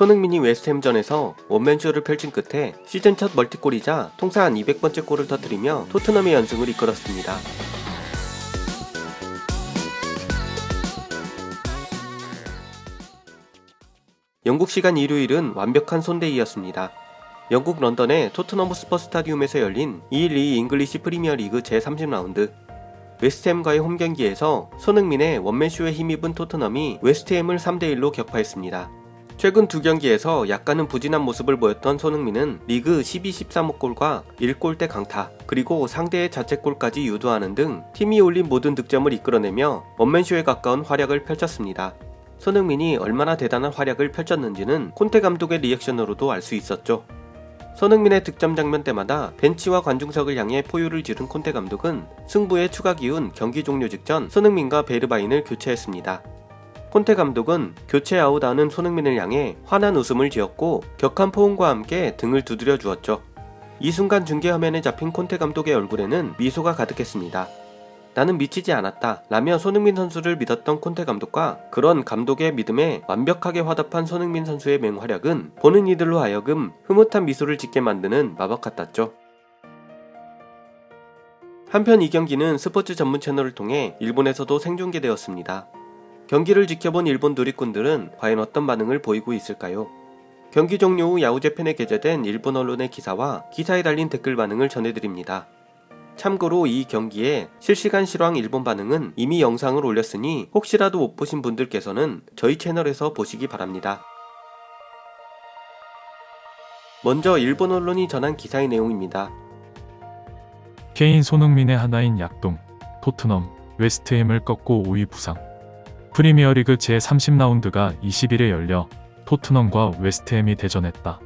손흥민이 웨스트햄전에서 원맨쇼를 펼친 끝에 시즌 첫 멀티골이자 통산 200번째 골을 터뜨리며 토트넘의 연승을 이끌었습니다. 영국 시간 일요일은 완벽한 손데이였습니다. 영국 런던의 토트넘 스퍼 스타디움에서 열린 212 잉글리시 프리미어 리그 제30라운드 웨스트햄과의 홈 경기에서 손흥민의 원맨쇼에 힘입은 토트넘이 웨스트햄을 3대1로 격파했습니다. 최근 두 경기에서 약간은 부진한 모습을 보였던 손흥민은 리그 12-13골과 1골대 강타, 그리고 상대의 자책골까지 유도하는 등 팀이 올린 모든 득점을 이끌어내며 원맨쇼에 가까운 활약을 펼쳤습니다. 손흥민이 얼마나 대단한 활약을 펼쳤는지는 콘테 감독의 리액션으로도 알 수 있었죠. 손흥민의 득점 장면 때마다 벤치와 관중석을 향해 포유를 지른 콘테 감독은 승부에 추가 기운 경기 종료 직전 손흥민과 베르바인을 교체했습니다. 콘테 감독은 교체 아웃하는 손흥민을 향해 환한 웃음을 지었고 격한 포옹과 함께 등을 두드려 주었죠. 이 순간 중계 화면에 잡힌 콘테 감독의 얼굴에는 미소가 가득했습니다. 나는 미치지 않았다 라며 손흥민 선수를 믿었던 콘테 감독과 그런 감독의 믿음에 완벽하게 화답한 손흥민 선수의 맹활약은 보는 이들로 하여금 흐뭇한 미소를 짓게 만드는 마법 같았죠. 한편 이 경기는 스포츠 전문 채널을 통해 일본에서도 생중계되었습니다. 경기를 지켜본 일본 누리꾼들은 과연 어떤 반응을 보이고 있을까요? 경기 종료 후 야후재팬에 게재된 일본 언론의 기사와 기사에 달린 댓글 반응을 전해드립니다. 참고로 이 경기에 실시간 실황 일본 반응은 이미 영상을 올렸으니 혹시라도 못 보신 분들께서는 저희 채널에서 보시기 바랍니다. 먼저 일본 언론이 전한 기사의 내용입니다. 케인 손흥민의 하나인 약동, 토트넘, 웨스트햄을 꺾고 5위 부상. 프리미어리그 제30라운드가 20일에 열려 토트넘과 웨스트햄이 대전했다.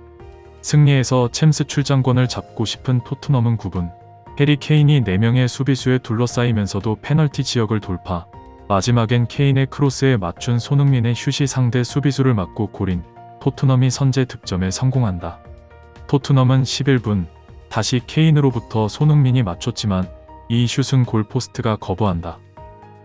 승리해서 챔스 출장권을 잡고 싶은 토트넘은 9분. 해리 케인이 4명의 수비수에 둘러싸이면서도 페널티 지역을 돌파. 마지막엔 케인의 크로스에 맞춘 손흥민의 슛이 상대 수비수를 맞고 골인 토트넘이 선제 득점에 성공한다. 토트넘은 11분 다시 케인으로부터 손흥민이 맞췄지만 이 슛은 골포스트가 거부한다.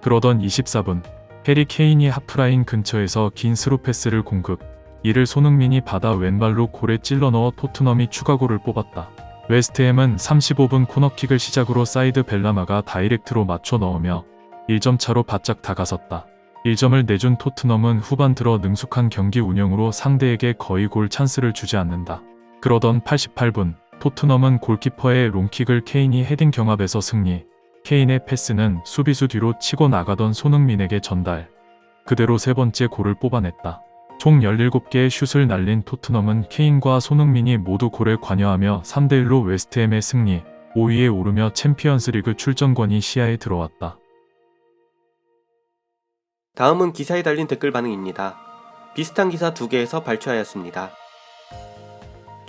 그러던 24분 해리 케인이 하프라인 근처에서 긴 스루 패스를 공급. 이를 손흥민이 받아 왼발로 골에 찔러 넣어 토트넘이 추가골을 뽑았다. 웨스트햄은 35분 코너킥을 시작으로 사이드 벨라마가 다이렉트로 맞춰 넣으며 1점 차로 바짝 다가섰다. 1점을 내준 토트넘은 후반 들어 능숙한 경기 운영으로 상대에게 거의 골 찬스를 주지 않는다. 그러던 88분 토트넘은 골키퍼의 롱킥을 케인이 헤딩 경합에서 승리. 케인의 패스는 수비수 뒤로 치고 나가던 손흥민에게 전달. 그대로 세 번째 골을 뽑아냈다. 총 17개의 슛을 날린 토트넘은 케인과 손흥민이 모두 골에 관여하며 3대1로 웨스트햄의 승리, 5위에 오르며 챔피언스리그 출전권이 시야에 들어왔다. 다음은 기사에 달린 댓글 반응입니다. 비슷한 기사 두 개에서 발췌하였습니다.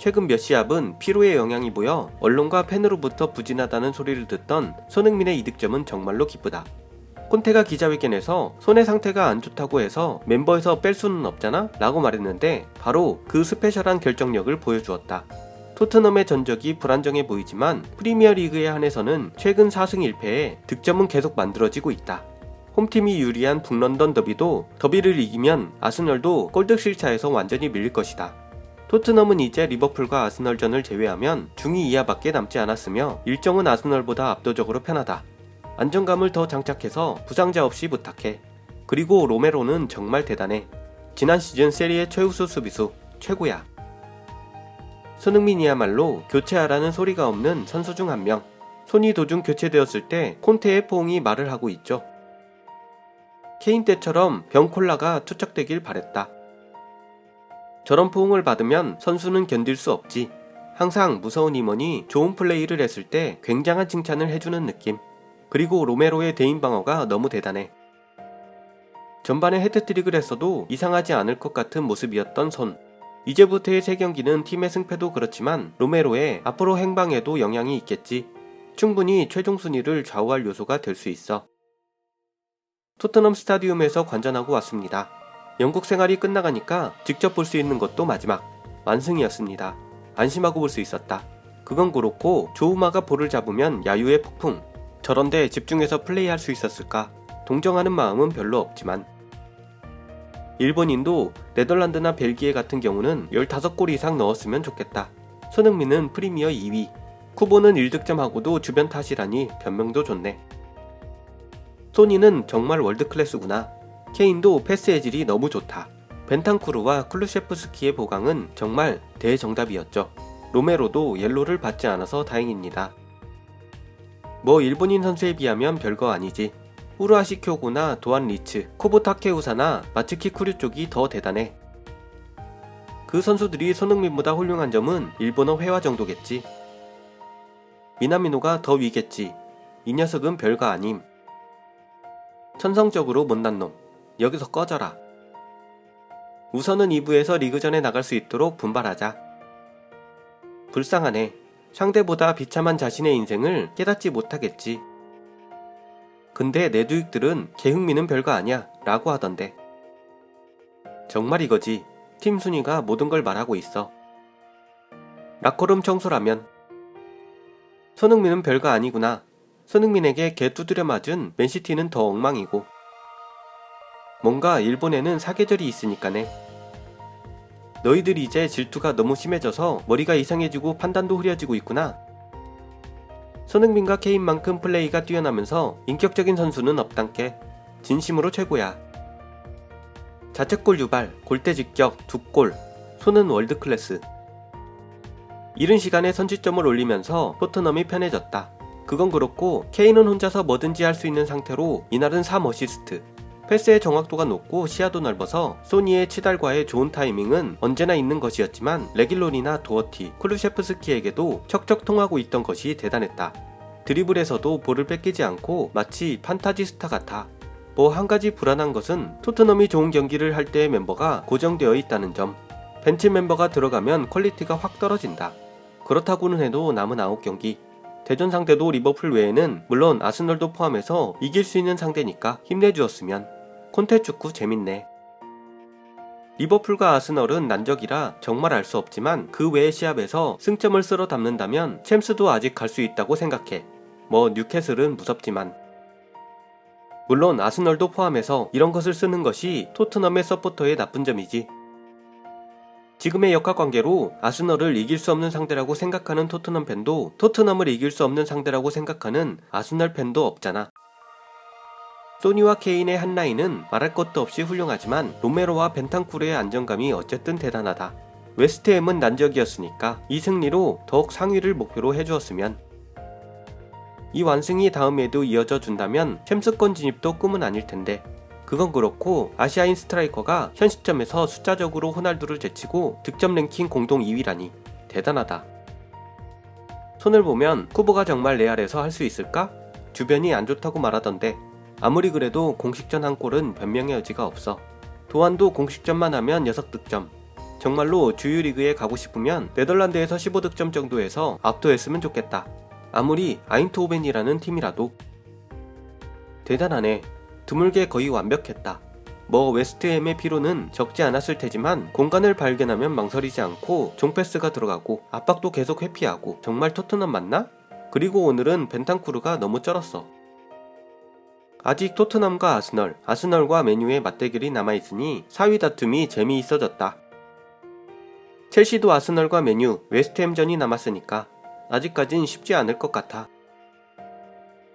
최근 몇 시합은 피로에 영향이 보여 언론과 팬으로부터 부진하다는 소리를 듣던 손흥민의 이득점은 정말로 기쁘다. 콘테가 기자회견에서 손의 상태가 안 좋다고 해서 멤버에서 뺄 수는 없잖아? 라고 말했는데 바로 그 스페셜한 결정력을 보여주었다. 토트넘의 전적이 불안정해 보이지만 프리미어 리그에 한해서는 최근 4승 1패에 득점은 계속 만들어지고 있다. 홈팀이 유리한 북런던 더비도 더비를 이기면 아스널도 골득실 차에서 완전히 밀릴 것이다. 토트넘은 이제 리버풀과 아스널전을 제외하면 중위 이하밖에 남지 않았으며 일정은 아스널보다 압도적으로 편하다. 안정감을 더 장착해서 부상자 없이 부탁해. 그리고 로메로는 정말 대단해. 지난 시즌 세리의 최우수 수비수 최고야. 손흥민이야말로 교체하라는 소리가 없는 선수 중 한 명. 손이 도중 교체되었을 때 콘테의 포옹이 말을 하고 있죠. 케인 때처럼 병콜라가 투척되길 바랬다. 저런 포옹을 받으면 선수는 견딜 수 없지. 항상 무서운 임원이 좋은 플레이를 했을 때 굉장한 칭찬을 해주는 느낌. 그리고 로메로의 대인 방어가 너무 대단해. 전반에 헤드트릭을 했어도 이상하지 않을 것 같은 모습이었던 손. 이제부터의 세 경기는 팀의 승패도 그렇지만 로메로의 앞으로 행방에도 영향이 있겠지. 충분히 최종 순위를 좌우할 요소가 될 수 있어. 토트넘 스타디움에서 관전하고 왔습니다. 영국 생활이 끝나가니까 직접 볼 수 있는 것도 마지막. 완승이었습니다. 안심하고 볼 수 있었다. 그건 그렇고 조우마가 볼을 잡으면 야유의 폭풍. 저런데 집중해서 플레이할 수 있었을까? 동정하는 마음은 별로 없지만. 일본인도 네덜란드나 벨기에 같은 경우는 15골 이상 넣었으면 좋겠다. 손흥민은 프리미어 2위. 쿠보는 1득점하고도 주변 탓이라니 변명도 좋네. 소니는 정말 월드클래스구나. 케인도 패스 해질이 너무 좋다. 벤탄쿠르와 클루셰프스키의 보강은 정말 대정답이었죠. 로메로도 옐로를 받지 않아서 다행입니다. 뭐 일본인 선수에 비하면 별거 아니지. 후르아시 쿄구나 도안 리츠, 코보 타케우사나 마츠키 쿠류 쪽이 더 대단해. 그 선수들이 손흥민보다 훌륭한 점은 일본어 회화 정도겠지. 미나미노가 더 위겠지. 이 녀석은 별거 아님. 천성적으로 못난 놈. 여기서 꺼져라. 우선은 2부에서 리그전에 나갈 수 있도록 분발하자. 불쌍하네. 상대보다 비참한 자신의 인생을 깨닫지 못하겠지. 근데 내두익들은 개흥미는 별거 아니야 라고 하던데. 정말 이거지. 팀 순위가 모든 걸 말하고 있어. 라코룸 청소라면. 손흥민은 별거 아니구나. 손흥민에게 개 두드려 맞은 맨시티는 더 엉망이고. 뭔가 일본에는 사계절이 있으니까네. 너희들이 이제 질투가 너무 심해져서 머리가 이상해지고 판단도 흐려지고 있구나. 손흥민과 케인만큼 플레이가 뛰어나면서 인격적인 선수는 없단께. 진심으로 최고야. 자책골 유발, 골대 직격, 두 골. 손은 월드클래스. 이른 시간에 선취점을 올리면서 토트넘이 편해졌다. 그건 그렇고 케인은 혼자서 뭐든지 할 수 있는 상태로 이날은 3 어시스트. 패스의 정확도가 높고 시야도 넓어서 소니의 치달과의 좋은 타이밍은 언제나 있는 것이었지만 레길론이나 도어티, 클루셰프스키에게도 척척 통하고 있던 것이 대단했다. 드리블에서도 볼을 뺏기지 않고 마치 판타지 스타 같아. 뭐 한 가지 불안한 것은 토트넘이 좋은 경기를 할 때의 멤버가 고정되어 있다는 점. 벤치 멤버가 들어가면 퀄리티가 확 떨어진다. 그렇다고는 해도 남은 9경기. 대전 상대도 리버풀 외에는 물론 아스널도 포함해서 이길 수 있는 상대니까 힘내주었으면. 콘테 축구 재밌네. 리버풀과 아스널은 난적이라 정말 알 수 없지만 그 외의 시합에서 승점을 쓸어 담는다면 챔스도 아직 갈 수 있다고 생각해. 뭐 뉴캐슬은 무섭지만. 물론 아스널도 포함해서 이런 것을 쓰는 것이 토트넘의 서포터의 나쁜 점이지. 지금의 역학관계로 아스널을 이길 수 없는 상대라고 생각하는 토트넘 팬도 토트넘을 이길 수 없는 상대라고 생각하는 아스널 팬도 없잖아. 소니와 케인의 한 라인은 말할 것도 없이 훌륭하지만 로메로와 벤탄쿠르의 안정감이 어쨌든 대단하다. 웨스트햄은 난적이었으니까 이 승리로 더욱 상위를 목표로 해주었으면 이 완승이 다음에도 이어져 준다면 챔스권 진입도 꿈은 아닐 텐데 그건 그렇고 아시아인 스트라이커가 현 시점에서 숫자적으로 호날두를 제치고 득점 랭킹 공동 2위라니 대단하다. 손을 보면 쿠보가 정말 레알에서 할 수 있을까? 주변이 안 좋다고 말하던데 아무리 그래도 공식전 한 골은 변명의 여지가 없어. 도안도 공식전만 하면 6득점. 정말로 주유 리그에 가고 싶으면 네덜란드에서 15득점 정도에서 압도했으면 좋겠다. 아무리 아인트호벤이라는 팀이라도 대단하네. 드물게 거의 완벽했다. 뭐 웨스트햄의 피로는 적지 않았을 테지만 공간을 발견하면 망설이지 않고 종패스가 들어가고 압박도 계속 회피하고 정말 토트넘 맞나? 그리고 오늘은 벤탄쿠르가 너무 쩔었어. 아직 토트넘과 아스널, 아스널과 메뉴의 맞대결이 남아있으니 4위 다툼이 재미있어졌다. 첼시도 아스널과 메뉴, 웨스트햄전이 남았으니까 아직까진 쉽지 않을 것 같아.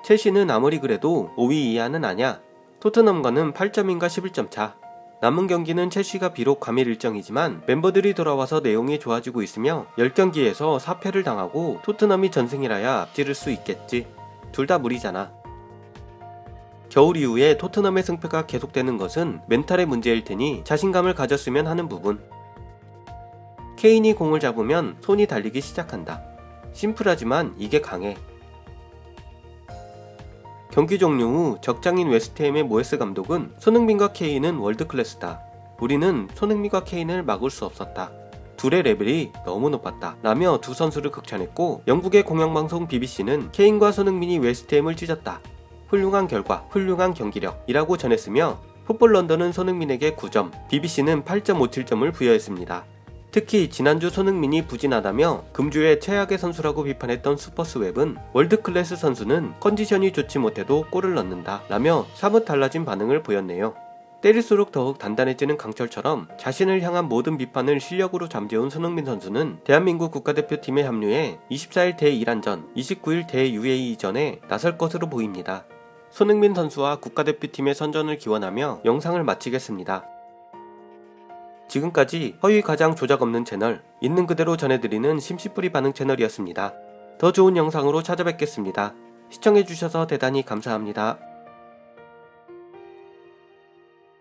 첼시는 아무리 그래도 5위 이하는 아냐. 토트넘과는 8점인가 11점 차. 남은 경기는 첼시가 비록 과밀 일정이지만 멤버들이 돌아와서 내용이 좋아지고 있으며 10경기에서 4패를 당하고 토트넘이 전승이라야 앞지를 수 있겠지. 둘 다 무리잖아. 겨울 이후에 토트넘의 승패가 계속되는 것은 멘탈의 문제일 테니 자신감을 가졌으면 하는 부분. 케인이 공을 잡으면 손이 달리기 시작한다. 심플하지만 이게 강해. 경기 종료 후 적장인 웨스트햄의 모에스 감독은 손흥민과 케인은 월드클래스다. 우리는 손흥민과 케인을 막을 수 없었다. 둘의 레벨이 너무 높았다. 라며 두 선수를 극찬했고 영국의 공영방송 BBC는 케인과 손흥민이 웨스트햄을 찢었다. 훌륭한 결과, 훌륭한 경기력이라고 전했으며 풋볼 런던은 손흥민에게 9점, BBC는 8.57점을 부여했습니다. 특히 지난주 손흥민이 부진하다며 금주의 최악의 선수라고 비판했던 슈퍼스웹은 월드클래스 선수는 컨디션이 좋지 못해도 골을 넣는다 라며 사뭇 달라진 반응을 보였네요. 때릴수록 더욱 단단해지는 강철처럼 자신을 향한 모든 비판을 실력으로 잠재운 손흥민 선수는 대한민국 국가대표팀에 합류해 24일 대1안전, 29일 대-UAE전에 나설 것으로 보입니다. 손흥민 선수와 국가대표팀의 선전을 기원하며 영상을 마치겠습니다. 지금까지 허위 가장 조작 없는 채널, 있는 그대로 전해드리는 심시뿌리 반응 채널이었습니다. 더 좋은 영상으로 찾아뵙겠습니다. 시청해주셔서 대단히 감사합니다.